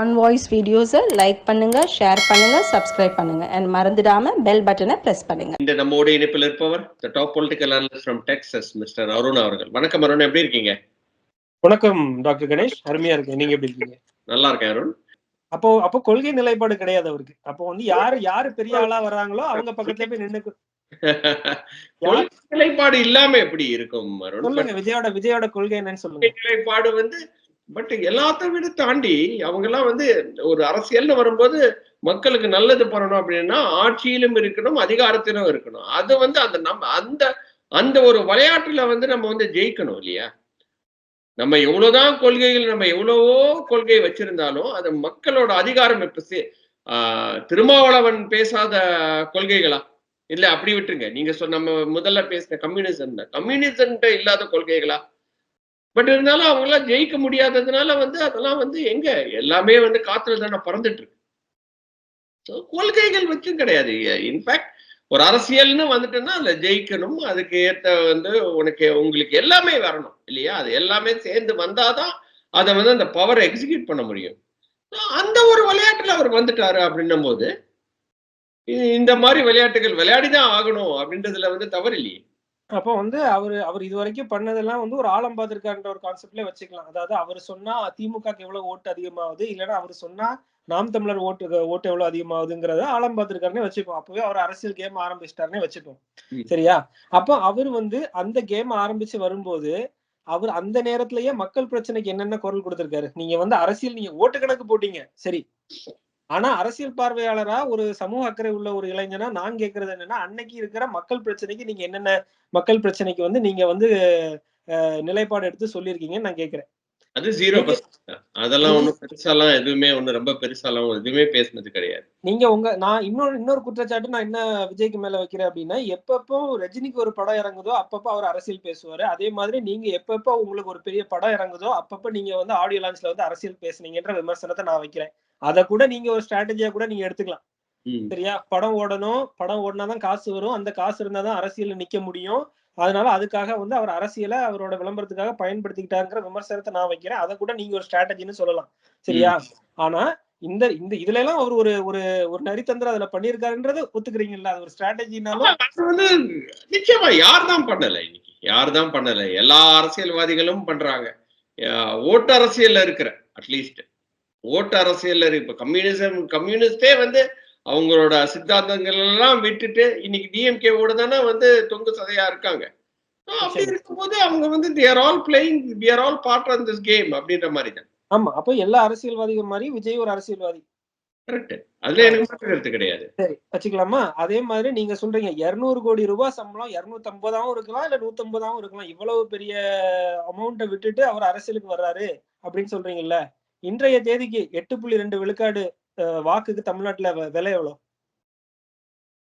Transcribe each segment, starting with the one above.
On voice வீடியோஸை like பண்ணுங்க share பண்ணுங்க சப்ஸ்கிரைப் பண்ணுங்க. அண்ட் மறந்துடாம பெல் பட்டனை பிரஸ் பண்ணுங்க. இந்த நம்மோட இணைப்பில் இருப்பவர் the top political analyst from Texas mister Arun அவர்கள். வணக்கம் அருண் எப்படி இருக்கீங்க? வணக்கம் டாக்டர் கணேஷ். அருமையா இருக்கு நீங்க எப்படி இருக்கீங்க? நல்லா இருக்கேன் அருண். அப்போ அப்போ கொள்கை நிலைப்பாடு கிடையாது அவருக்கு. அப்போ வந்து யாரு யாரு பெரிய ஆளா வர்றாங்களோ அவங்க பக்கத்துல போய் நின்னு கொள்கை நிலைப்பாடு இல்லாம எப்படி இருக்கும் அருண்? சொல்லுங்க விஜயோட விஜயோட கொள்கை என்னன்னு சொல்லுங்க. நிலைப்பாடு வந்து பட் எல்லாத்த விட தாண்டி அவங்க எல்லாம் வந்து ஒரு அரசியல்னு வரும்போது மக்களுக்கு நல்லது பண்ணணும் அப்படின்னா ஆட்சியிலும் இருக்கணும் அதிகாரத்திலும் இருக்கணும். அது வந்து அந்த நம்ம அந்த அந்த ஒரு விளையாட்டுல வந்து நம்ம வந்து ஜெயிக்கணும் இல்லையா? நம்ம எவ்வளவுதான் கொள்கைகள் நம்ம எவ்வளவோ கொள்கை வச்சிருந்தாலும் அது மக்களோட அதிகாரம் இப்ப ஆஹ் திருமாவளவன் பேசாத கொள்கைகளா? இல்ல அப்படி விட்டுருங்க. நீங்க சொன்ன நம்ம முதல்ல பேசின கம்யூனிசம் கம்யூனிசம் இல்லாத கொள்கைகளா? பட் இருந்தாலும் அவங்களாம் ஜெயிக்க முடியாததுனால வந்து அதெல்லாம் வந்து எங்க? எல்லாமே வந்து காத்துல தானே பறந்துட்டு இருக்கு. கொள்கைகள் வச்சும் கிடையாது. இன்ஃபேக்ட் ஒரு அரசியல்னு வந்துட்டுன்னா அதுல ஜெயிக்கணும். அதுக்கு ஏத்த வந்து உனக்கு உங்களுக்கு எல்லாமே வரணும் இல்லையா? அது எல்லாமே சேர்ந்து வந்தாதான் அதை வந்து அந்த பவரை எக்ஸிக்யூட் பண்ண முடியும். அந்த ஒரு விளையாட்டுல அவர் வந்துட்டாரு அப்படின்னும் போது இந்த மாதிரி விளையாட்டுகள் விளையாடிதான் ஆகணும் அப்படின்றதுல வந்து தவறு இல்லையே. அப்போ வந்து அவர் அவர் இது வரைக்கும் பண்ணதெல்லாம் வந்து ஒரு ஆழம் பார்த்திருக்காருன்ற ஒரு கான்செப்ட்ல வச்சுக்கலாம். அதாவது அவர் சொன்னா திமுகக்கு எவ்வளவு ஓட்டு அதிகமாகுது இல்லைன்னா அவர் சொன்னா நாம் தமிழர் ஓட்டு ஓட்டு எவ்வளவு அதிகமாகுதுங்கிறத ஆழம் பார்த்திருக்காருன்னு வச்சுப்போம். அப்பவே அவர் அரசியல் கேம் ஆரம்பிச்சிட்டாருன்னே வச்சுப்போம். சரியா? அப்போ அவர் வந்து அந்த கேம் ஆரம்பிச்சு வரும்போது அவர் அந்த நேரத்திலேயே மக்கள் பிரச்சனைக்கு என்னென்ன குரல் கொடுத்திருக்காரு? நீங்க வந்து அரசியல் நீங்க ஓட்டு கணக்கு போட்டீங்க. சரி. ஆனா அரசியல் பார்வையாளரா ஒரு சமூக அக்கறை உள்ள ஒரு இளைஞனா நான் கேக்குறது என்னன்னா அன்னைக்கு இருக்கிற மக்கள் பிரச்சனைக்கு நீங்க என்னென்ன மக்கள் பிரச்சனைக்கு வந்து நீங்க வந்து நிலைப்பாடு எடுத்து சொல்லியிருக்கீங்கன்னு நான் கேக்குறேன். அது ஜீரோ அதெல்லாம் ஒண்ணும் பெருசாலாம் எதுவுமே ஒண்ணும் ரொம்ப பெருசாலாம் எதுவுமே பேசுனது கிடையாது. நீங்க உங்க நான் இன்னொரு இன்னொரு குற்றச்சாட்டு நான் என்ன விஜய்க்கு மேல வைக்கிறேன் அப்படின்னா எப்பப்போ ரஜினிக்கு ஒரு படம் இறங்குதோ அப்பப்போ அவர் அரசியல் பேசுவாரு. அதே மாதிரி நீங்க எப்பப்போ உங்களுக்கு ஒரு பெரிய படம் இறங்குதோ அப்பப்போ நீங்க வந்து ஆடியோ லான்ச்ல வந்து அரசியல் பேசுனீங்கன்ற விமர்சனத்தை நான் வைக்கிறேன். அதை கூட நீங்க ஒரு ஸ்ட்ராட்டஜியா கூட நீங்க எடுத்துக்கலாம். சரியா? படம் ஓடணும். படம் ஓடினாதான் காசு வரும். அந்த காசு இருந்தாதான் அரசியல்ல நிக்க முடியும். அதனால அதுக்காக வந்து அவர் அரசியலை அவரோட விளம்பரத்துக்காக பயன்படுத்திக்கிட்டாருங்கிற விமர்சனத்தை நான் வைக்கிறேன். அதை கூட நீங்க ஒரு ஸ்ட்ராட்டஜின்னு சொல்லலாம். சரியா? ஆனா இந்த இந்த இதுல எல்லாம் அவர் ஒரு ஒரு ஒரு நரித்தந்திரம் அதுல பண்ணியிருக்காருன்றத ஒத்துக்கிறீங்கல்ல? அது ஒரு ஸ்ட்ராட்டஜினாலும் வந்து நிச்சயமா யார் தான் பண்ணல இன்னைக்கு? யார் தான் பண்ணல? எல்லா அரசியல்வாதிகளும் பண்றாங்க. ஓட்டு அரசியல்ல இருக்கிற அட்லீஸ்ட் ஓட்டு அரசியல்ல இருக்கு. இப்ப கம்யூனிசம் கம்யூனிஸ்டே வந்து அவங்களோட சித்தாந்தங்கள் எல்லாம் விட்டுட்டு இன்னைக்கு டிஎம்கேவோட தானே வந்து தொங்கு சதையா இருக்காங்க. அப்படி. இருக்கும்போது அவங்க வந்து they're all playing we are all part on this game அப்படின்ற மாதிரி தான். ஆமா அப்போ எல்லா அரசியல்வாதிகள் மாதிரி விஜய் ஒரு அரசியல்வாதி. கரெக்ட் அதுல எனக்கு மாற்று கிடையாது. சரி வச்சுக்கலாமா? அதே மாதிரி நீங்க சொல்றீங்க இருநூறு கோடி ரூபாய் சம்பளம் இருநூத்தி ஐம்பதாவும் இருக்கலாம் இல்ல நூத்தி ஐம்பதாவும் இருக்கலாம். இவ்வளவு பெரிய அமௌண்ட்டை விட்டுட்டு அவர் அரசியலுக்கு வர்றாரு அப்படின்னு சொல்றீங்கல்ல? இன்றைய தேதிக்கு எட்டு புள்ளி ரெண்டு விழுக்காடு வாக்குக்கு தமிழ்நாட்டுல விலை எவ்வளவு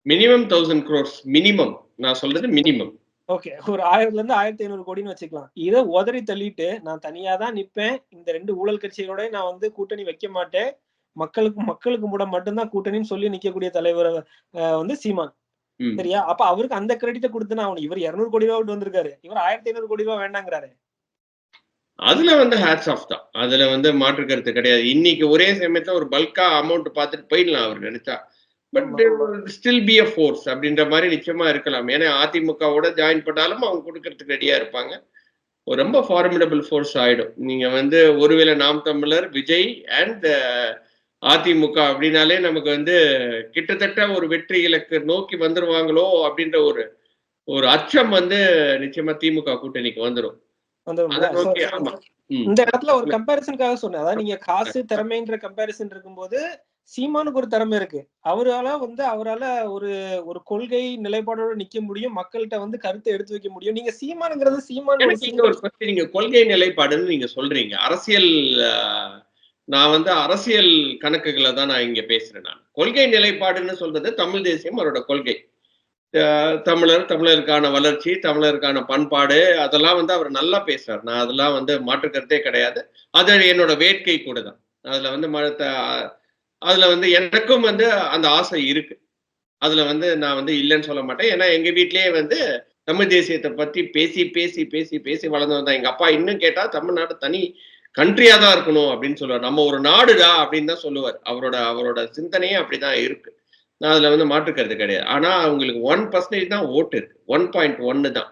மினிமம் தௌசண்ட் க்ரோர்ஸ் மினிமம் நான் சொல்றது மினிமம் ஓகே ஒரு ஆயிரத்துல இருந்து ஆயிரத்தி ஐநூறு கோடின்னு வச்சுக்கலாம். இதை உதறி தள்ளிட்டு நான் தனியா தான் நிப்பேன். இந்த ரெண்டு ஊழல் கட்சிகளோட நான் வந்து கூட்டணி வைக்க மாட்டேன். மக்களுக்கு மக்களுக்கு கூட மட்டும்தான் கூட்டணின்னு சொல்லி நிக்கக்கூடிய தலைவர் வந்து சீமான். சரியா? அப்ப அவருக்கு அந்த கிரெடிட்டை கொடுத்து நான் இவர் இருநூறு கோடி ரூபா விட்டு வந்திருக்காரு. இவர் ஆயிரத்தி ஐநூறு கோடி ரூபா வேண்டாங்கிறாரு. அதுல வந்து ஹேட்ஸ் ஆஃப் தான். அதுல வந்து மாற்று கருத்து கிடையாது. இன்னைக்கு ஒரே சமயத்துல ஒரு பல்கா அமௌண்ட் பார்த்துட்டு போயிடலாம் அவர் நினைச்சா. But still be a force அப்படின்ற மாதிரி நிச்சயமா இருக்கலாம். ஏன்னா அதிமுகவோட ஜாயின் பண்ணாலும் அவங்க கொடுக்கறதுக்கு ரெடியா இருப்பாங்க. ஒரு ரொம்ப ஃபார்மிடபிள் ஃபோர்ஸ் ஆயிடும். நீங்க வந்து ஒருவேளை நாம் தமிழர் விஜய் அண்ட் அதிமுக அப்படின்னாலே நமக்கு வந்து கிட்டத்தட்ட ஒரு வெற்றி இலக்கு நோக்கி வந்துருவாங்களோ அப்படின்ற ஒரு ஒரு அச்சம் வந்து நிச்சயமா திமுக கூட்டணிக்கு வந்துடும் இந்த இடத்துல ஒரு கம்பேரிசனுக்காக சொன்னேன். அதாவது நீங்க காசு திறமைன்ற கம்பேரிசன் இருக்கும்போது சீமானுக்கு ஒரு திறமை இருக்கு. அவரால வந்து அவரால ஒரு ஒரு கொள்கை நிலைப்பாடோட நிக்க முடியும். மக்கள்கிட்ட வந்து கருத்தை எடுத்து வைக்க முடியும். நீங்க சீமானுங்கிறது சீமான் ஒரு நீங்க கொள்கை நிலைப்பாடுன்னு நீங்க சொல்றீங்க. அரசியல் நான் வந்து அரசியல் கணக்குகளை தான் நான் இங்க பேசுறேன் நான். கொள்கை நிலைப்பாடுன்னு சொல்றது தமிழ் தேசியம் அவரோட கொள்கை. தமிழர் தமிழருக்கான வளர்ச்சி தமிழருக்கான பண்பாடு அதெல்லாம் வந்து அவர் நல்லா பேசுறார். நான் அதெல்லாம் வந்து மாற்று கருத்தே கிடையாது. அது என்னோட வேட்கை கூட தான் அதுல வந்து அதுல வந்து எனக்கும் வந்து அந்த ஆசை இருக்கு. அதுல வந்து நான் வந்து இல்லைன்னு சொல்ல மாட்டேன். ஏன்னா எங்க வீட்லயே வந்து தமிழ் தேசியத்தை பத்தி பேசி பேசி பேசி பேசி வளர்ந்து தான் எங்க அப்பா. இன்னும் கேட்டா தமிழ்நாடு தனி கண்ட்ரியா தான் இருக்கணும் அப்படின்னு சொல்லுவார். நம்ம ஒரு நாடுடா அப்படின்னு தான் சொல்லுவார். அவரோட அவரோட சிந்தனையே அப்படிதான் இருக்கு. நான் அதுல வந்து மாற்றுக்கிறது கிடையாது. ஆனா அவங்களுக்கு ஒன் பர்சன்டேஜ் தான் ஓட்டு இருக்கு. ஒன் பாயிண்ட் ஒன்னு தான்.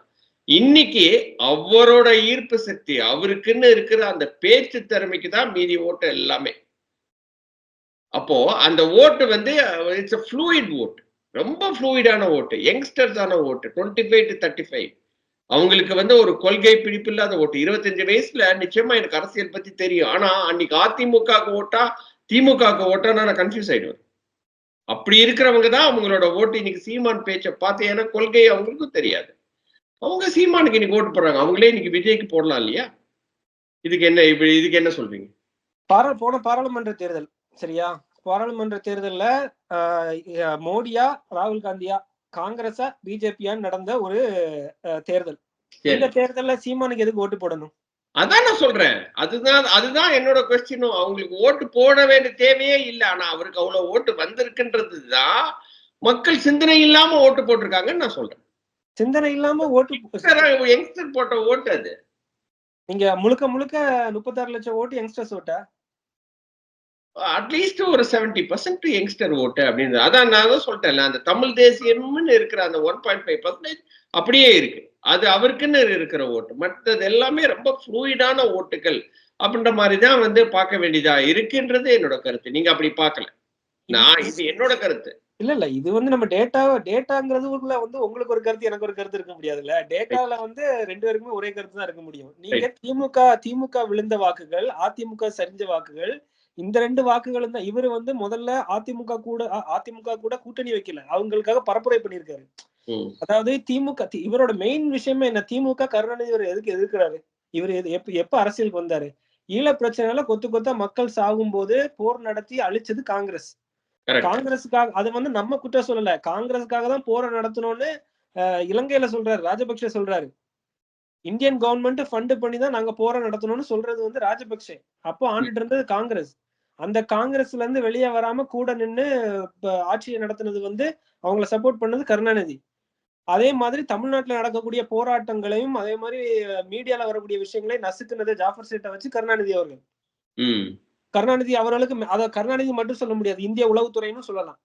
இன்னைக்கு அவரோட ஈர்ப்பு சக்தி அவருக்குன்னு இருக்கிற அந்த பேச்சு திறமைக்கு தான் மீதி ஓட்டு எல்லாமே. அப்போ அந்த ஓட்டு வந்து இட்ஸ் ஃப்ளூயிட் ஓட்டு ரொம்ப ஃப்ளூயிடான ஓட்டு யங்ஸ்டர்ஸான ஓட்டு twenty five to thirty five அவங்களுக்கு வந்து ஒரு கொள்கை பிடிப்பு இல்லாத ஓட்டு. இருபத்தஞ்சு வயசுல நிச்சயமா எனக்கு அரசியல் பத்தி தெரியும். ஆனா அன்னைக்கு அதிமுகவுக்கு ஓட்டா திமுக ஓட்டா நான் கன்ஃபியூஸ் ஆயிடுவேன். அப்படி இருக்கிறவங்க தான் அவங்களோட ஓட்டு இன்னைக்கு சீமான் பேச்சை பார்த்து ஏன்னா கொள்கை அவங்களுக்கும் தெரியாது. அவங்க சீமானுக்கு இன்னைக்கு ஓட்டு போடுறாங்க. அவங்களே இன்னைக்கு விஜய்க்கு போடலாம் இல்லையா? இதுக்கு என்ன இப்ப இதுக்கு என்ன சொல்றீங்க? பாரா போன பாராளுமன்ற தேர்தல் சரியா? பாராளுமன்ற தேர்தல்ல மோடியா ராகுல் காந்தியா காங்கிரஸா பிஜேபியான்னு நடந்த ஒரு தேர்தல். இந்த தேர்தல்ல சீமானுக்கு எதுக்கு ஓட்டு போடணும்? அதான் நான் சொல்றேன். அதுதான் அதுதான் என்னோட கொஸ்டினும் அவங்களுக்கு ஓட்டு போட வேண்டிய தேவையே இல்லை. ஆனா அவருக்கு அவ்வளவு ஓட்டு வந்திருக்குன்றது தான் மக்கள் சிந்தனை இல்லாம ஓட்டு போட்டிருக்காங்கன்னு நான் சொல்றேன். சிந்தனை இல்லாம ஓட்டு யங்ஸ்டர் போட்ட ஓட்டு அது. நீங்க முழுக்க முழுக்க முப்பத்தாறு லட்சம் ஓட்டு யங்ஸ்டர்ஸ் ஓட்டா? அட்லீஸ்ட் ஒரு செவன்டி பர்சன்ட் யங்ஸ்டர் ஓட்டு அப்படின்னு. அதான் நான் தான் சொல்லிட்டேன்ல அந்த தமிழ் தேசியம்னு இருக்கிற அந்த ஒன் பாயிண்ட் ஃபைவ் பர்சன்டேஜ் அப்படியே இருக்கு. அது அவருக்குன்னு இருக்கிற ஓட்டு. மற்றது எல்லாமே ரொம்ப ஃப்ளூயிடான ஓட்டுகள் அப்படின்ற மாதிரி தான் வந்து பார்க்க வேண்டியதா இருக்குன்றது என்னோட கருத்து. நீங்க அப்படி பார்க்கல. நான் இது என்னோட கருத்து. இல்ல இல்ல. இது வந்து நம்ம டேட்டா டேட்டாங்கிறதுக்குள்ள வந்து உங்களுக்கு ஒரு கருத்து எனக்கு ஒரு கருத்து இருக்க முடியாதுல்ல. டேட்டால வந்து ரெண்டு பேருக்குமே ஒரே கருத்து தான் இருக்க முடியும். நீங்க திமுக திமுக விழுந்த வாக்குகள் அதிமுக சரிஞ்ச வாக்குகள் இந்த ரெண்டு வாக்குகளும் தான் இவர் வந்து முதல்ல அதிமுக கூட அதிமுக கூட கூட்டணி வைக்கல. அவங்களுக்காக பரப்புரை பண்ணியிருக்காரு. அதாவது திமுக இவரோட மெயின் விஷயமே என்ன? திமுக கருணாநிதி இவர் எதுக்கு எதிர்க்கிறாரு? இவர் எப்ப எப்ப அரசியலுக்கு வந்தாரு? ஈழ பிரச்சனைல கொத்து கொத்தா மக்கள் சாகும் போது போர் நடத்தி அழிச்சது காங்கிரஸ். காங்கிரஸுக்காக அது வந்து நம்ம குற்றம் சொல்லல. காங்கிரஸுக்காக தான் போரை நடத்தணும்னு இலங்கையில சொல்றாரு ராஜபக்ஷ சொல்றாரு. இந்தியன் கவர்மெண்ட் ஃபண்ட் பண்ணி தான் நாங்க போரை நடத்தணும்னு சொல்றது வந்து ராஜபக்ஷே அப்போ ஆண்டுட்டு இருந்தது காங்கிரஸ். அந்த காங்கிரஸ்ல இருந்து வெளியே வராம கூட நின்னு இப்ப ஆட்சியை நடத்துனது வந்து அவங்கள சப்போர்ட் பண்ணது கருணாநிதி. அதே மாதிரி தமிழ்நாட்டுல நடக்கக்கூடிய போராட்டங்களையும் அதே மாதிரி மீடியால வரக்கூடிய விஷயங்களையும் நசுக்குனது ஜாஃபர் சேட்டை வச்சு கருணாநிதி அவர்கள். கருணாநிதி அவர்களுக்கு அத கருணாநிதி மட்டும் சொல்ல முடியாது. இந்திய உளவுத்துறைன்னு சொல்லலாம்.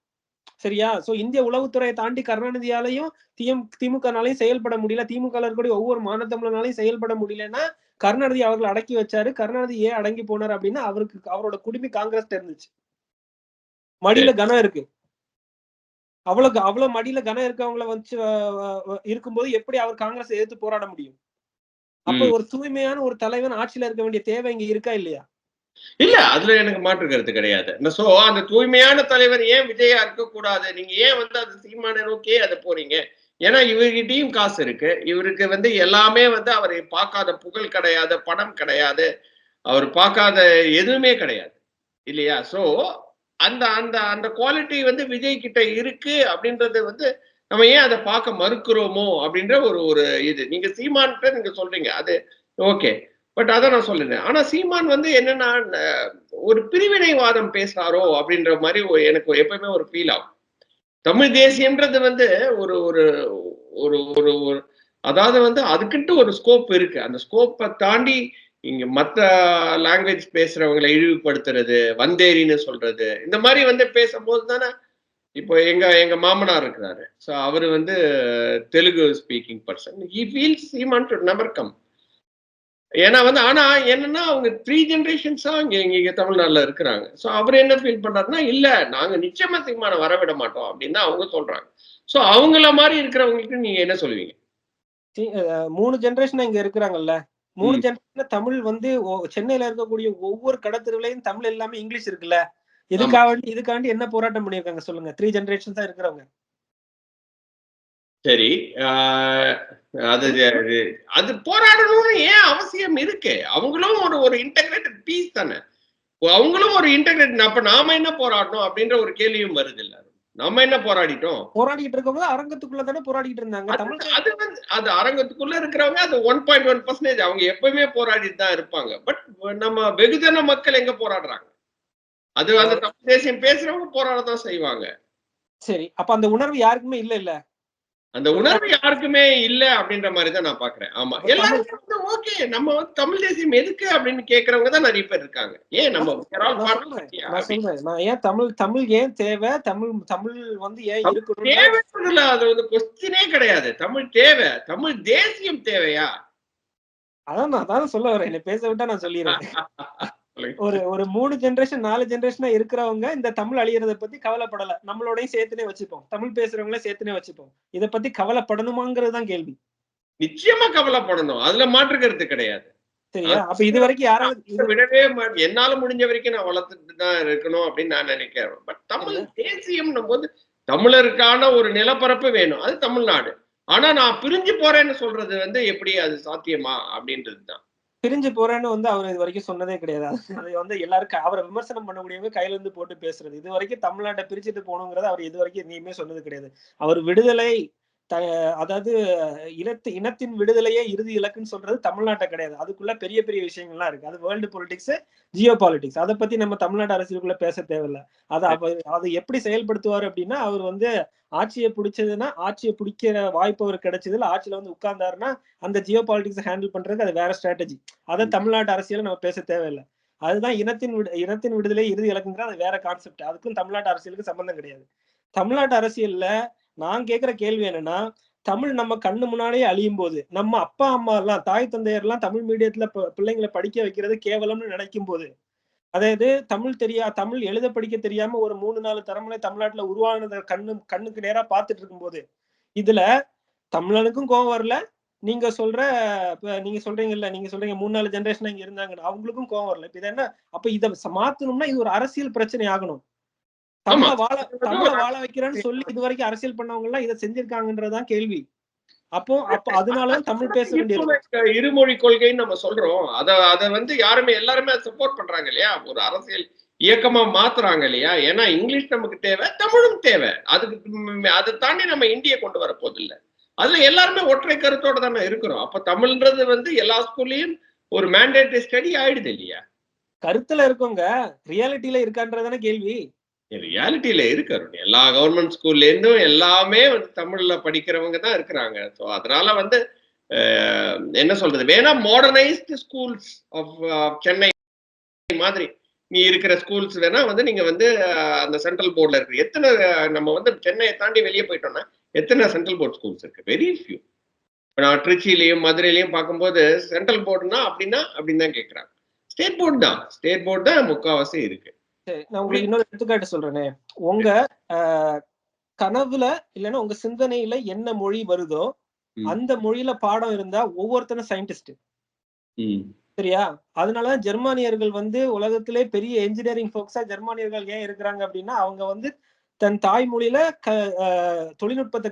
சரியா? சோ இந்திய உளவுத்துறையை தாண்டி கருணாநிதியாலையும் திமுக திமுகனாலையும் செயல்பட முடியல. திமுக இருக்கக்கூடிய ஒவ்வொரு மாநிலத்தமிழனாலையும் செயல்பட முடியலன்னா கருணாநிதி அவர்கள் அடக்கி வச்சாரு. கருணாநிதி ஏன் அடங்கி போனார் அப்படின்னா அவருக்கு அவரோட குடுமி காங்கிரஸ் இருந்துச்சு. மடியில கனம் இருக்கு. அவ்வளவு அவ்வளவு மடியில கனம் இருக்கவங்கள அஹ், இருக்கும்போது எப்படி அவர் காங்கிரஸ் எதிர்த்து போராட முடியும்? அப்ப. ஒரு தூய்மையான ஒரு தலைவன் ஆட்சியில இருக்க வேண்டிய தேவை இங்க இருக்கா இல்லையா? இல்ல அதுல எனக்கு மாற்று கருத்து கிடையாது. சோ அந்த தூய்மையான தலைவர் ஏன் விஜயா இருக்க கூடாது நீங்க ஏன் வந்து அது சீமான நோக்கியே அதை போறீங்க? ஏன்னா இவர்கிட்டயும் காசு இருக்கு. இவருக்கு வந்து எல்லாமே வந்து அவர் பார்க்காத புகழ் கிடையாது பணம் கிடையாது. அவர் பார்க்காத எதுவுமே கிடையாது. இல்லையா? சோ அந்த அந்த அந்த குவாலிட்டி வந்து விஜய் கிட்ட இருக்கு அப்படின்றது வந்து நம்ம ஏன் அதை பார்க்க மறுக்கிறோமோ அப்படின்ற ஒரு ஒரு இது. நீங்க சீமான்ட்டு நீங்க சொல்றீங்க அது ஓகே பட் அதை நான் சொல்லுறேன் ஆனா சீமான் வந்து என்னன்னா ஒரு பிரிவினைவாதம் பேசுறாரோ அப்படின்ற மாதிரி எனக்கு எப்பவுமே ஒரு ஃபீல் ஆகும். தமிழ் தேசியம்ன்றது வந்து ஒரு ஒரு ஒரு ஒரு ஒரு அதாவது வந்து அதுக்குன்ட்டு ஒரு ஸ்கோப் இருக்கு. அந்த ஸ்கோப்பை தாண்டி இங்க மற்ற லாங்குவேஜ் பேசுறவங்களை இழிவுபடுத்துறது வந்தேரின்னு சொல்றது இந்த மாதிரி வந்து பேசும்போது தானே இப்போ எங்க எங்க மாமனார் இருக்கிறாரு. ஸோ அவர் வந்து Telugu speaking person he feels Seeman to never come ஏன்னா வந்து ஆனா என்னன்னா அவங்க த்ரீ ஜென்ரேஷன்ஸா இங்க இங்க தமிழ்நாட்டில் இருக்கிறாங்க. ஸோ அவர் என்ன ஃபீல் பண்றாருன்னா இல்ல நாங்க நிச்சயமா தீர்மானம் வரவிட மாட்டோம் அப்படின்னு தான் அவங்க சொல்றாங்க. ஸோ அவங்கள மாதிரி இருக்கிறவங்களுக்கு நீங்க என்ன சொல்லுவீங்க? மூணு ஜென்ரேஷன் இங்க இருக்கிறாங்கல்ல? மூணு ம். ஜெனரேஷன் தமிழ் வந்து சென்னையில இருக்கக்கூடிய ஒவ்வொரு கடத்தெருவுலயும் தமிழ் எல்லாமே இங்கிலீஷ் இருக்குல்ல? இதுக்காண்டி இதுக்காண்டி என்ன போராட்டம் பண்ணிருக்காங்க சொல்லுங்க. த்ரீ ஜெனரேஷன் தான் இருக்கிறவங்க. சரி அது அது போராடணும்னு ஏன் அவசியம் இருக்கு? அவங்களும் ஒரு ஒரு இன்டகிரேட்டட் பீஸ் தானே. அவங்களும் ஒரு இன்டகிரேட் அப்ப நாம என்ன போராடணும் அப்படின்ற ஒரு கேள்வியும் வருது இல்ல நம்ம என்ன போராடிட்டோம்? போராடிட்டு இருக்கும்போது அரங்கத்துக்குள்ள தானே போராடிட்டு இருந்தாங்க. அது வந்து அது அரங்கத்துக்குள்ள இருக்கிறவங்க அது ஒன் பாயிண்ட் ஒன் பர்சன்டேஜ் அவங்க எப்பவுமே போராடிட்டு தான் இருப்பாங்க. பட் நம்ம வெகுஜன மக்கள் எங்க போராடுறாங்க? அது அந்த தமிழ் தேசியம் பேசுறவங்க போராடத்தான் செய்வாங்க. சரி அப்ப அந்த உணர்வு யாருக்குமே இல்ல இல்ல? அந்த உணர்வு யாருக்குமே இல்ல அப்படின்ற மாதிரி தான் நான் பாக்குறேன் ஆமா. எல்லாருமே வந்து ஓகே நம்ம வந்து தமிழ் தேசியம் எதுக்கு? அப்படின்னு கேக்குறவங்க தான் நிறைய பேர் இருக்காங்க. ஏன் நம்ம நான் ஏன் தமிழ் தமிழ் ஏன் தேவை? தமிழ் தமிழ் வந்து ஏன் இருக்கணும் தேவைன்றதுல அது வந்து கொஸ்டினே கிடையாது. தமிழ் தேவை. தமிழ் தேசியம் தேவையா? அதான் நான் அதான் சொல்ல வரேன். என்னை பேச விட்டா நான் சொல்லிடுறேன். ஒரு ஒரு மூணு ஜெனரேஷன் நாலு ஜெனரேஷனா இருக்கிறவங்க இந்த தமிழ் அழியறத பத்தி கவலைப்படல. நம்மளோடயும் சேர்த்துனே வச்சுப்போம். தமிழ் பேசுறவங்களே சேர்த்துனே வச்சுப்போம். இத பத்தி கவலைப்படணுமாங்கிறது தான் கேள்வி. நிச்சயமா கவலைப்படணும். அதுல மாற்று கருத்து கிடையாது. சரியா? அப்ப இது வரைக்கும் யாராவது விடவே என்னால முடிஞ்ச வரைக்கும் நான் வளர்த்துட்டு தான் இருக்கணும் அப்படின்னு நான் நினைக்கிறேன். பட் தமிழ் தேசியம் போது தமிழருக்கான ஒரு நிலப்பரப்பு வேணும். அது தமிழ்நாடு. ஆனா நான் பிரிஞ்சு போறேன்னு சொல்றது வந்து எப்படி அது சாத்தியமா அப்படின்றது தான். பிரிஞ்சு போறேன்னு வந்து அவர் இது வரைக்கும் சொன்னதே கிடையாது. அது- வந்து எல்லாருக்கும் அவரை விமர்சனம் பண்ணக்கூடியவங்க கையில இருந்து போட்டு பேசுறது. இது வரைக்கும் தமிழ்நாட்டை பிரிச்சுட்டு போகணுங்கிறத அவர் இது வரைக்கும் எங்கேயுமே சொன்னது கிடையாது. அவர் விடுதலை அதாவது இனத்து இனத்தின் விடுதலையே இறுதி இலக்குன்னு சொல்றது தமிழ்நாட்டை கிடையாது. அதுக்குள்ள பெரிய பெரிய விஷயங்கள்லாம் இருக்கு. அது வேர்ல்டு பொலிட்டிக்ஸ் ஜியோ பாலிடிக்ஸ் அதை பத்தி நம்ம தமிழ்நாடு அரசியலுக்குள்ள பேச தேவையில்ல. அதை அதை எப்படி செயல்படுத்துவார் அப்படின்னா அவர் வந்து ஆட்சியை பிடிச்சதுன்னா ஆட்சியை பிடிக்கிற வாய்ப்பு அவர் கிடைச்சதுல ஆட்சியில வந்து உட்கார்ந்தாருன்னா அந்த ஜியோ பாலிடிக்ஸ் ஹேண்டில் பண்றதுக்கு அது வேற ஸ்ட்ராட்டஜி அதை தமிழ்நாட்டு அரசியல நம்ம பேச தேவையில்லை. அதுதான் இனத்தின் விடு இனத்தின் விடுதலை இறுதி இலக்குங்கிற அது வேற கான்செப்ட் அதுக்கும் தமிழ்நாட்டு அரசியலுக்கு சம்பந்தம் கிடையாது. தமிழ்நாட்டு அரசியல்ல நான் கேட்கிற கேள்வி என்னன்னா தமிழ் நம்ம கண்ணு முன்னாடியே அழியும் போது நம்ம அப்பா அம்மா எல்லாம் தாய் தந்தையர் எல்லாம் தமிழ் மீடியத்துல பிள்ளைங்களை படிக்க வைக்கிறது கேவலம்னு நினைக்கும் போது அதாவது தமிழ் தெரியா தமிழ் எழுத படிக்க தெரியாம ஒரு மூணு நாலு தலைமுறை தமிழ்நாட்டுல உருவானத கண்ணு கண்ணுக்கு நேரா பார்த்துட்டு இருக்கும்போது இதுல தமிழனுக்கும் கோவம் வரல நீங்க சொல்ற இப்ப நீங்க சொல்றீங்கல்ல நீங்க சொல்றீங்க மூணு நாலு ஜெனரேஷன் இங்க இருந்தாங்கன்னு அவங்களுக்கும் கோவம் வரல. இப்ப இது என்ன? அப்ப இதை மாத்தணும்னா இது ஒரு அரசியல் பிரச்சனை ஆகணும். தமிழ வாழ தமிழ வாழ வைக்கிறேன்னு சொல்லி இது வரைக்கும் அரசியல் பண்ணவங்க எல்லாம் இதை செஞ்சிருக்காங்கன்றதுதான் கேள்வி. அப்போ அப்ப அதனாலதான் தமிழ் பேச வேண்டியது. இருமொழி- கொள்கைன்னு நம்ம சொல்றோம். அத அத வந்து யாருமே எல்லாருமே சப்போர்ட் பண்றாங்க இல்லையா? ஒரு அரசியல் இயக்கமா மாத்துறாங்க இல்லையா? ஏன்னா இங்கிலீஷ் நமக்கு தேவை தமிழும் தேவை. அதுக்கு அதை தாண்டி நம்ம இந்திய கொண்டு வர போதில்லை. அதுல எல்லாருமே ஒற்றை கருத்தோட தானே இருக்கிறோம். அப்ப தமிழ்ன்றது வந்து எல்லா ஸ்கூல்லயும் ஒரு மேண்டேட்டரி ஸ்டடி ஆயிடுது இல்லையா? கருத்துல இருக்கவங்க ரியாலிட்டியில இருக்கான்றதானே கேள்வி. ரியாலிட்டியில இருக்கு அருண். எல்லா கவர்மெண்ட் ஸ்கூல்ல இருந்தும் எல்லாமே வந்து தமிழ்ல படிக்கிறவங்க தான் இருக்கிறாங்க. ஸோ அதனால வந்து என்ன சொல்றது? வேணா மாடர்னைஸ்டு ஸ்கூல்ஸ் ஆஃப் சென்னை மாதிரி நீ இருக்கிற ஸ்கூல்ஸ் வேணா வந்து நீங்க வந்து அந்த சென்ட்ரல் போர்டில் இருக்கு. எத்தனை நம்ம வந்து சென்னையை தாண்டி வெளியே போயிட்டோம்னா எத்தனை சென்ட்ரல் போர்ட் ஸ்கூல்ஸ் இருக்கு? வெரி ஃபியூ நான் திருச்சியிலையும் மதுரையிலையும் பார்க்கும்போது சென்ட்ரல் போர்டுனா அப்படின்னா அப்படின்னு தான் கேட்குறாங்க ஸ்டேட் போர்டு தான். ஸ்டேட் போர்டு தான் முக்கால்வாசி இருக்கு. சரி நான் உங்களுக்கு இன்னொரு எடுத்துக்காட்டு சொல்றேனே. உங்க கனவுல இல்லைன்னா உங்க சிந்தனையில என்ன மொழி வருதோ. அந்த மொழியில பாடம் இருந்தா ஒவ்வொருத்தனும் சயின்டிஸ்ட் சரியா? அதனாலதான் ஜெர்மானியர்கள் வந்து உலகத்திலே பெரிய என்ஜினியரிங் ஃபோக்ஸா ஜெர்மானியர்கள் ஏன் இருக்கிறாங்க அப்படின்னா அவங்க வந்து தன் தாய்மொழியில க தொழில்நுட்பத்தை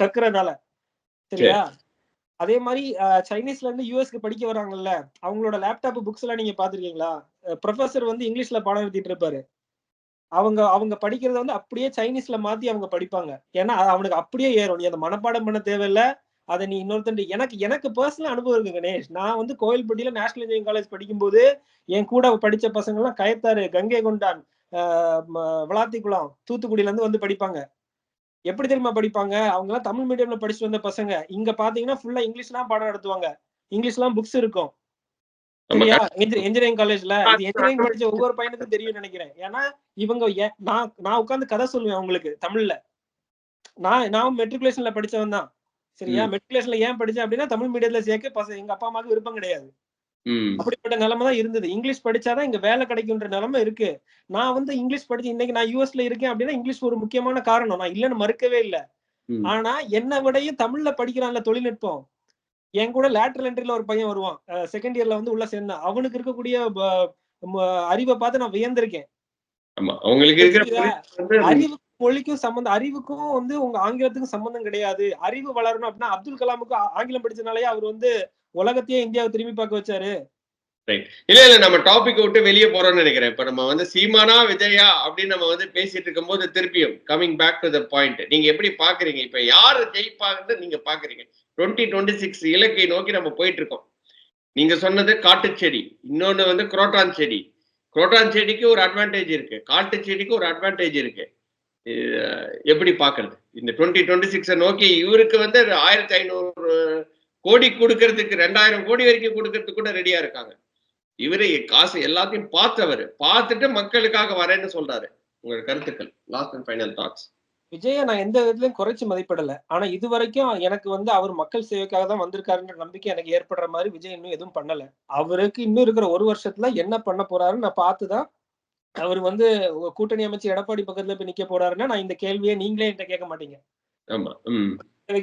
கற்கறதுனால. சரியா? அதே மாதிரி சைனீஸ்ல இருந்து யூஎஸ்க்கு படிக்க வராங்கல்ல அவங்களோட லேப்டாப் புக்ஸ் எல்லாம் நீங்க பாத்திருக்கீங்களா ப்ரொஃபசர் வந்து இங்கிலீஷ்ல பாடம் எடுத்திட்டு இருப்பாரு. அவங்க அவங்க படிக்கிறத வந்து அப்படியே சைனீஸ்ல மாத்தி அவங்க படிப்பாங்க. ஏன்னா அவனுக்கு அப்படியே ஏறும். நீ அதை மனப்பாடம் பண்ண தேவையில்ல. அதை நீ இன்னொருத்தன் எனக்கு எனக்கு பர்சனல் அனுபவம் இருக்கு கணேஷ். நான் வந்து கோயில்பட்டியில நேஷனல் இன்ஜினியரிங் காலேஜ் படிக்கும்போது என் கூட படிச்ச பசங்க எல்லாம் கயத்தாறு கங்கை கொண்டான் ஆஹ் குளம் விளாத்திக்குளம் தூத்துக்குடியில இருந்து வந்து படிப்பாங்க. எப்படி தெரியுமா படிப்பாங்க? அவங்க எல்லாம் தமிழ் மீடியம்ல படிச்சுட்டு வந்த பசங்க. இங்க பாத்தீங்கன்னா ஃபுல்லா இங்கிலீஷ்லாம் பாடம் நடத்துவாங்க. இங்கிலீஷ்லாம் புக்ஸ் இருக்கும். சரியா? இன்ஜினியரிங் காலேஜ்ல இது இன்ஜினியரிங் படிச்ச ஒவ்வொரு பையனுக்கும் தெரியும்னு நினைக்கிறேன். ஏன்னா இவங்க நான் நான் உட்கார்ந்து கதை சொல்லுவேன் அவங்களுக்கு தமிழ்ல. நான் நான் மெட்ரிகுலேஷன்ல படிச்சவன் தான். சரியா? மெட்ரிகுலேஷன்ல ஏன் படிச்சேன் அப்படின்னா தமிழ் மீடியத்துல சேர்க்க பசங்க எங்க அப்பா அம்மாவுக்கு விருப்பம் கிடையாது. அப்படிப்பட்ட நிலைமை தான் இருந்தது. இங்கிலீஷ் படிச்சாதான் இங்க வேலை கிடைக்கும்ன்ற நிலைமை இருக்கு. நான் வந்து இங்கிலீஷ் படிச்சு இன்னைக்கு நான் யூஎஸ்ல இருக்கேன் அப்படின்னா இங்கிலீஷ் ஒரு முக்கியமான காரணம். நான் இல்லைன்னு மறுக்கவே இல்லை. ஆனா என்னை விடையும் தமிழ்ல படிக்கிறான்ல தொழில்நுட்பம். என் கூட லேட்டரல் என்ட்ரில ஒரு பையன் வருவான். செகண்ட் இயர்ல வந்து உள்ள சேர்ந்தான். அவனுக்கு இருக்கக்கூடிய அறிவை பார்த்து நான் வியந்திருக்கேன். ஆமா. மொழிக்கும் சம்பந்தம் அறிவுக்கும் வந்து உங்க ஆங்கிலத்துக்கும் சம்பந்தம் கிடையாது. அறிவு வளரணும் அப்படின்னா அப்துல் கலாமுக்கு ஆங்கிலம் படிச்சனாலயே அவர் வந்து உலகத்தையே இந்தியாவை திரும்பி பார்க்க வச்சாரு. இல்ல இல்ல நம்ம டாபிக் விட்டு வெளியே போறோம்னு நினைக்கிறேன். இப்ப நம்ம வந்து சீமானா விஜயா அப்படின்னு நம்ம வந்து பேசிட்டு இருக்கும்போது திருப்பியும் coming back to the point நீங்க எப்படி பாக்குறீங்க? இப்ப யாரு ஜெயிப்பாங்கன்னு நீங்க பாக்குறீங்க? டுவெண்ட்டி டுவெண்ட்டி சிக்ஸ் இலக்கை நோக்கி நம்ம போயிட்டு இருக்கோம் நீங்க சொன்னது காட்டு செடி இன்னொன்னு வந்து குரோட்டான் செடி. குரோட்டான் செடிக்கு ஒரு அட்வான்டேஜ் இருக்கு. காட்டு செடிக்கு ஒரு அட்வான்டேஜ் இருக்கு. எப்படி பாக்குறது இந்த டுவெண்ட்டி டுவெண்ட்டி சிக்ஸை நோக்கி இவருக்கு வந்து ஆயிரத்தி ஐநூறு கோடி கொடுக்கறதுக்கு ரெண்டாயிரம் கோடி வரைக்கும் கொடுக்கறதுக்கு கூட ரெடியா இருக்காங்க. இவரு காசு எல்லாத்தையும் பார்த்தவர். பார்த்துட்டு மக்களுக்காக வரேன்னு சொல்றாரு. உங்களோட கருத்துக்கள். Last and final thoughts Vijay நான் எந்த விதத்திலயும் குறைச்சு மதிப்பிடல. ஆனா இது வரைக்கும் எனக்கு வந்து அவர் மக்கள் சேவைக்காக தான் வந்திருக்காருன்ற நம்பிக்கை எனக்கு ஏற்படுற மாதிரி விஜய் இன்னும் எதுவும் பண்ணல. அவருக்கு இன்னும் இருக்கிற ஒரு வருஷத்துல என்ன பண்ண போறாருன்னு நான் பார்த்துதான் அவர் வந்து கூட்டணி அமைச்சு எடப்பாடி பக்கத்துல போய் நிக்க போறாருன்னா நான் இந்த கேள்வியை நீங்களே என்கிட்ட கேட்க மாட்டீங்க.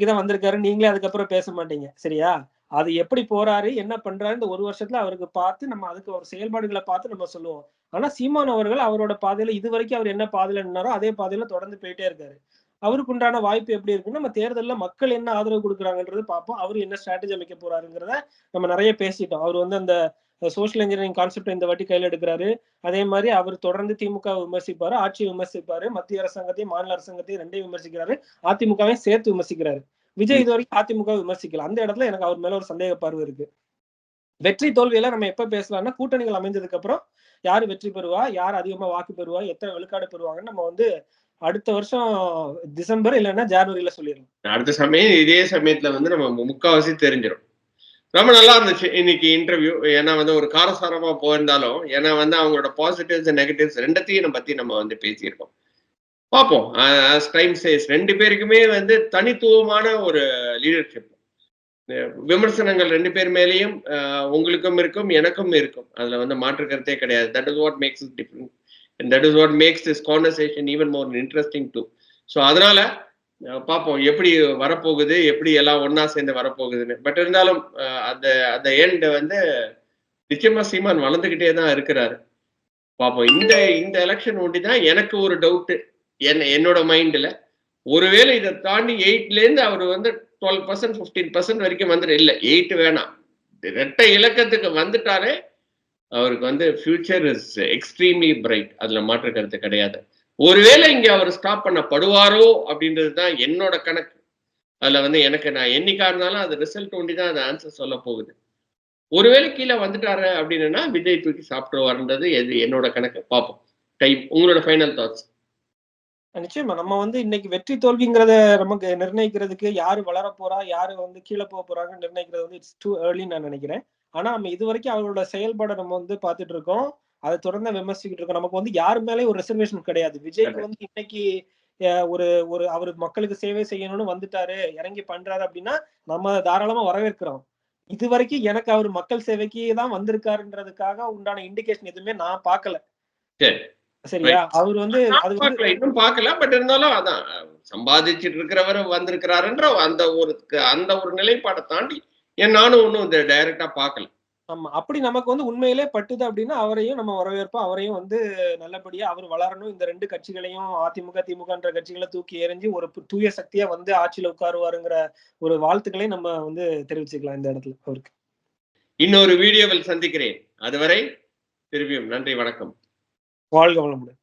தான் வந்திருக்காரு நீங்களே அதுக்கப்புறம் பேச மாட்டீங்க சரியா? அது எப்படி போறாரு என்ன பண்றாரு இந்த ஒரு வருஷத்துல அவருக்கு பார்த்து நம்ம அதுக்கு ஒரு செயல்பாடுகளை பார்த்து நம்ம சொல்லுவோம். ஆனா சீமான் அவர்கள் அவரோட பாதையில இது வரைக்கும் அவர் என்ன பாதையில நின்னாரோ அதே பாதையில தொடர்ந்து போயிட்டே இருக்காரு. அவருக்கு உண்டான வாய்ப்பு எப்படி இருக்குன்னு நம்ம தேர்தல்ல மக்கள் என்ன ஆதரவு கொடுக்குறாங்கன்றது பார்ப்போம். அவர் என்ன ஸ்ட்ராட்டஜி அமைக்க போறாருங்கிறத நம்ம நிறைய பேசிட்டோம். அவர் வந்து அந்த சோஷியல் இன்ஜினியரிங் கான்செப்ட் இந்த வாட்டி கையில எடுக்கிறாரு. அதே மாதிரி அவர் தொடர்ந்து திமுக விமர்சிப்பாரு ஆட்சியை விமர்சிப்பாரு மத்திய அரசாங்கத்தையும் மாநில அரசாங்கத்தையும் ரெண்டையும் விமர்சிக்கிறாரு. அதிமுகவையும் சேர்த்து விமர்சிக்கிறாரு. விஜய் இது வரைக்கும் அதிமுக விமர்சிக்கல. அந்த இடத்துல எனக்கு அவர் மேல ஒரு சந்தேக பார்வை இருக்கு. வெற்றி தோல்வியில நம்ம எப்ப பேசலாம்னா கூட்டணிகள் அமைஞ்சதுக்கு அப்புறம் யாரு வெற்றி பெறுவா யார் அதிகமா வாக்கு பெறுவா எத்தனை விழுக்காடு பெறுவாங்கன்னு நம்ம வந்து அடுத்த வருஷம் டிசம்பர் இல்லைன்னா ஜனவரியில சொல்லிடலாம். அடுத்த சமயம் இதே சமயத்துல வந்து நம்ம முக்காவாசி தெரிஞ்சிடும் ரொம்ப நல்லா இருந்துச்சு. இன்னைக்கு இன்டர்வியூ ஏன்னா வந்து ஒரு காரசாரமா போயிருந்தாலும் ஏன்னா வந்து அவங்களோட பாசிட்டிவ்ஸ் நெகட்டிவ்ஸ் ரெண்டத்தையும் நம்ம பத்தி நம்ம வந்து பேசியிருக்கோம். பார்ப்போம். டைம் சேஸ் ரெண்டு பேருக்குமே வந்து தனித்துவமான ஒரு லீடர்ஷிப் விமர்சனங்கள் ரெண்டு பேர் மேலேயும் உங்களுக்கும் இருக்கும் எனக்கும் இருக்கும். அதுல வந்து மாற்று கருத்தே கிடையாது. That is what makes is different that is what makes this conversation even more interesting too so அதனால பார்ப்போம் எப்படி வரப்போகுது எப்படி எல்லாம் ஒன்னா சேர்ந்து வரப்போகுதுன்னு. பட் இருந்தாலும் அந்த அந்த எண்ட் வந்து நிச்சயமா சீமான் வளர்ந்துகிட்டே தான் இருக்கிறாரு. பார்ப்போம் இந்த இந்த எலெக்ஷன் ஒண்டி தான் எனக்கு ஒரு டவுட்டு என்ன என்னோட மைண்ட்ல ஒருவேளை இதை தாண்டி எயிட்ல இருந்து அவர் வந்து டுவெல் பர்சன்ட் ஃபிஃப்டீன் பர்சன்ட் வரைக்கும் வந்துட்டு இல்லை எயிட் வேணாம். ரெட்டை இலக்கத்துக்கு வந்துட்டாரே அவருக்கு வந்து ஃபியூச்சர் இஸ் எக்ஸ்ட்ரீம்லி பிரைட் அதுல மாற்று கருத்து கிடையாது. ஒருவேளை இங்க அவர் ஸ்டாப் பண்ணப்படுவாரோ அப்படின்றது தான் என்னோட கணக்கு. அதுல வந்து எனக்கு நான் என்னைக்கா இருந்தாலும் அது ரிசல்ட் ஒண்டி தான் அந்த ஆன்சர் சொல்ல போகுது. ஒருவேளை கீழே வந்துட்டாரு அப்படின்னா விஜய் தூக்கி சாப்பிட்டுருவாருன்றது எது என்னோட கணக்கு. பார்ப்போம். டைம் உங்களோட ஃபைனல் தாட்ஸ் நிச்சயமா நம்ம வந்து இன்னைக்கு வெற்றி தோல்விங்கிறத நமக்கு நிர்ணயிக்கிறதுக்கு யாரு வளர போறா யாரு வந்து கீழே போக போறாங்கன்னு நிர்ணயிக்கிறது வந்து இட்ஸ் டூ ஏர்லின்னு நான் நினைக்கிறேன். ஆனா நம்ம இது வரைக்கும் அவரோட செயல்பாடை நம்ம வந்து பார்த்துட்டு இருக்கோம். அதை தொடர்ந்து விமர்சிக்கிட்டு இருக்கோம். நமக்கு வந்து யாரு மேலே ஒரு ரிசர்வேஷன் கிடையாது. விஜய்க்கு வந்து இன்னைக்கு ஒரு ஒரு அவர் மக்களுக்கு சேவை செய்யணும்னு வந்துட்டாரு இறங்கி பண்றாரு அப்படின்னா நம்ம தாராளமா வரவேற்கிறோம். இது வரைக்கும் எனக்கு அவர் மக்கள் சேவைக்கு தான் வந்திருக்காருன்றதுக்காக உண்டான இண்டிகேஷன் எதுவுமே நான் பார்க்கல. சரி. சரியா? அவர் வந்து அது இன்னும் பார்க்கல. பட் இருந்தாலும் அதான் சம்பாதிச்சுட்டு இருக்கிறவர் வந்திருக்கிறாருன்ற அந்த ஒரு அந்த ஒரு நிலைப்பாடை தாண்டி ஏன் நானும் ஒன்றும் டைரக்டா பார்க்கல. ஆமா. அப்படி நமக்கு வந்து உண்மையிலே பட்டுது அப்படின்னா அவரையும் நம்ம வரவேற்போம். அவரையும் வந்து நல்லபடியா அவர் வளரணும். இந்த ரெண்டு கட்சிகளையும் அதிமுக திமுகன்ற கட்சிகளை தூக்கி எறிஞ்சு ஒரு தூய சக்தியா வந்து ஆட்சியில உட்காருவாருங்கிற ஒரு வாழ்த்துக்களையும் நம்ம வந்து தெரிவிச்சுக்கலாம் இந்த இடத்துல. அவருக்கு. இன்னொரு வீடியோவில் சந்திக்கிறேன். அதுவரை திரும்பியும் நன்றி வணக்கம். வாழ்க வளமுடன்.